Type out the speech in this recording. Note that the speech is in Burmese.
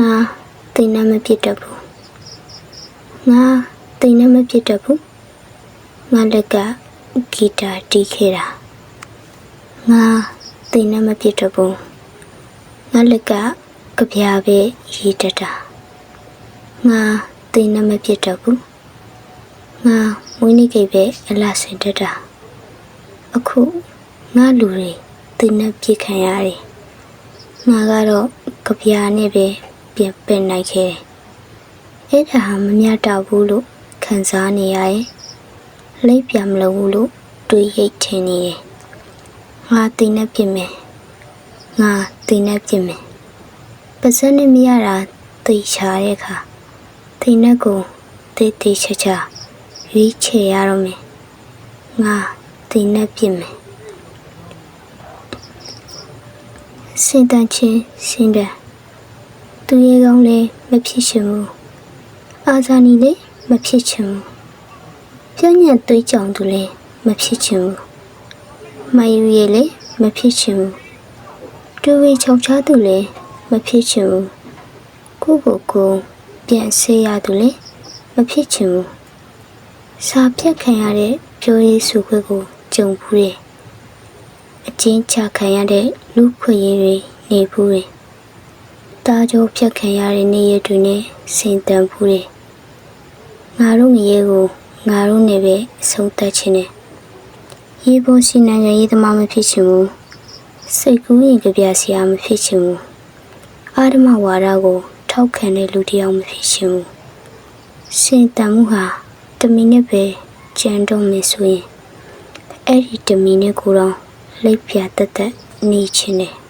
ငါတိတ်နဲ့မပြစ်တတ်ဘူးငါတိတ်နဲ့မပြစ်တတ်ဘူးငါလက်ကဂီတာတီးခဲ့တာငါတိတ်နဲ့မပြစ်တတ်ဘူးငါလက်ကကြပြားပဲရေးတတ်တာငါတိတ်နဲ့မပြစ်တတ်ဘူးငါမွေးနေ့ကိတ်ပဲအလားစင်တတ်တာအခုငါလူတွေတိတ်နဲ့ပြစ်ခံရတယ်ငါကတော့ကြပြားနဲ့ပဲ ပြန်ပင်နိုင်ခဲ့တယ်အဲ့ဒါဟာမမျှတဘူးလို့ခံစားနေရရဲ့လိပ်ပြမလို့ဘူးလို့တွေးရိတ်ထင်နေတယ်ငါတိတ်နဲ့ပြစ်မယ်ငါတိတ်နဲ့ပြစ်မယ်ပါစက်နဲ့မရတာသိချာတဲ့အခါတိတ်နဲ့ကိုတိတ်တိတ်ချာချာရွေးချယ်ရတော့မယ်ငါတိတ်နဲ့ပြစ်မယ်စင်တန်ချင်းစင်တန် သူရေကောင်းလည်းမဖြစ်ချင်ဘူးအာဇာနည်လည်းမဖြစ်ချင်ဘူးပြညံ့သွေးကြောင်သူလည်းမဖြစ်ချင်ဘူးမယူရည်လည်းမဖြစ်ချင်ဘူးတူဝေချောက်ချားသူလည်းမဖြစ်ချင်ဘူးကိုကိုကိုပြန်ဆေးရသူလည်းမဖြစ်ချင်ဘူးစာဖြတ်ခံရတဲ့ပြောရေးဆိုခွက်ကိုကြုံဘူးတယ်အချင်းချခံရတဲ့လူခွေရည်တွေနေဘူးတယ် တားကြောဖြတ်ခံရတဲ့နေရတွေနဲ့စင်တန်ဘူးတယ်ငါတို့ငရေကိုငါတို့နဲ့ပဲအဆုံးသတ်ခြင်းနဲ့ရေပေါ်ရှိနိုင်ငံရေးသမားမဖြစ်ချင်ဘူးစိတ်ကူးရင်ကြပြဆရာမဖြစ်ချင်ဘူးအာဓမဝါဒကို ထောက်ခံတဲ့လူတစ်ယောက်မဖြစ်ချင်ဘူးစင်တန်မှုဟာတမီနဲ့ပဲကြံတော့မယ်ဆိုရင်အဲ့ဒီတမီနဲ့ကိုတော့လိပ်ပြတ်တက်တက်နေခြင်းနဲ့